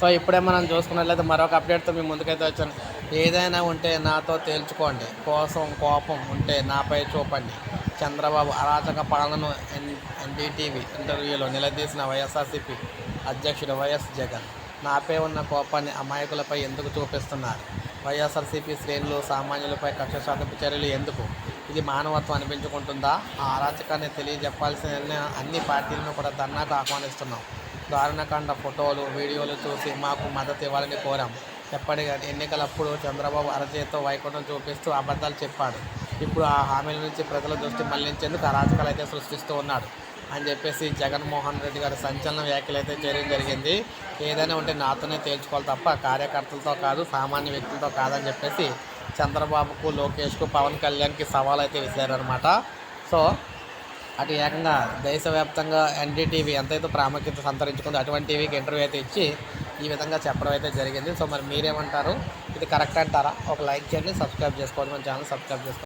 So ఇప్పుడే మనం చూసుకున్నట్లయితే మరొక అప్డేట్తో మీ ముందుకైతే వచ్చాను. ఏదైనా ఉంటే నాతో తేల్చుకోండి. కోసం కోపం ఉంటే నాపై చూపండి. చంద్రబాబు అరాచక పాలనను ఎన్ ఎన్డీటీవీ ఇంటర్వ్యూలో నిలదీసిన వైఎస్ఆర్సీపీ అధ్యక్షుడు వైఎస్ జగన్ నాపై ఉన్న కోపాన్ని అమాయకులపై ఎందుకు చూపిస్తున్నారు? వైఎస్ఆర్సీపీ శ్రేణులు సామాన్యులపై కక్ష సాధింపు చర్యలు ఎందుకు? ఇది మానవత్వం అనిపించుకుంటుందా? ఆ అరాచకాన్ని తెలియజెప్పాల్సిన అన్ని పార్టీలను కూడా ధర్నాకు ఆహ్వానిస్తున్నాం. దారుణకాండ ఫోటోలు వీడియోలు చూసి మాకు మద్దతు ఇవ్వాలని కోరాం. ఎప్పటికీ ఎన్నికలప్పుడు చంద్రబాబు అరచేతితో వైకుంఠం చూపిస్తూ అబద్ధాలు చెప్పాడు. ఇప్పుడు ఆ హామీల నుంచి ప్రజల దృష్టి మళ్ళించేందుకు అరాచకాలు అయితే సృష్టిస్తూ ఉన్నాడు. అని చెప్పేసి జగన్మోహన్ రెడ్డి గారు సంచలన వ్యాఖ్యలు అయితే చేయడం జరిగింది. ఏదైనా ఉంటే నాతోనే తేల్చుకోవాలి తప్ప కార్యకర్తలతో కాదు సామాన్య వ్యక్తులతో కాదని చెప్పేసి చంద్రబాబుకు లోకేష్కు పవన్ కళ్యాణ్కి సవాల్ అయితే విసిరారనమాట సో అటు ఏకంగా దేశవ్యాప్తంగా ఎన్డీటీవీ ఎంతైతే ప్రాముఖ్యత సంతరించుకుందో అటువంటి టీవీకి ఇంటర్వ్యూ అయితే ఇచ్చి ఈ విధంగా చెప్పడం అయితే జరిగింది. సో మరి మీరేమంటారు? ఇది కరెక్ట్ అంటారా? ఒక లైక్ చేయండి సబ్స్క్రైబ్ చేసుకోండి. మన ఛానల్ సబ్స్క్రైబ్ చేసుకోండి.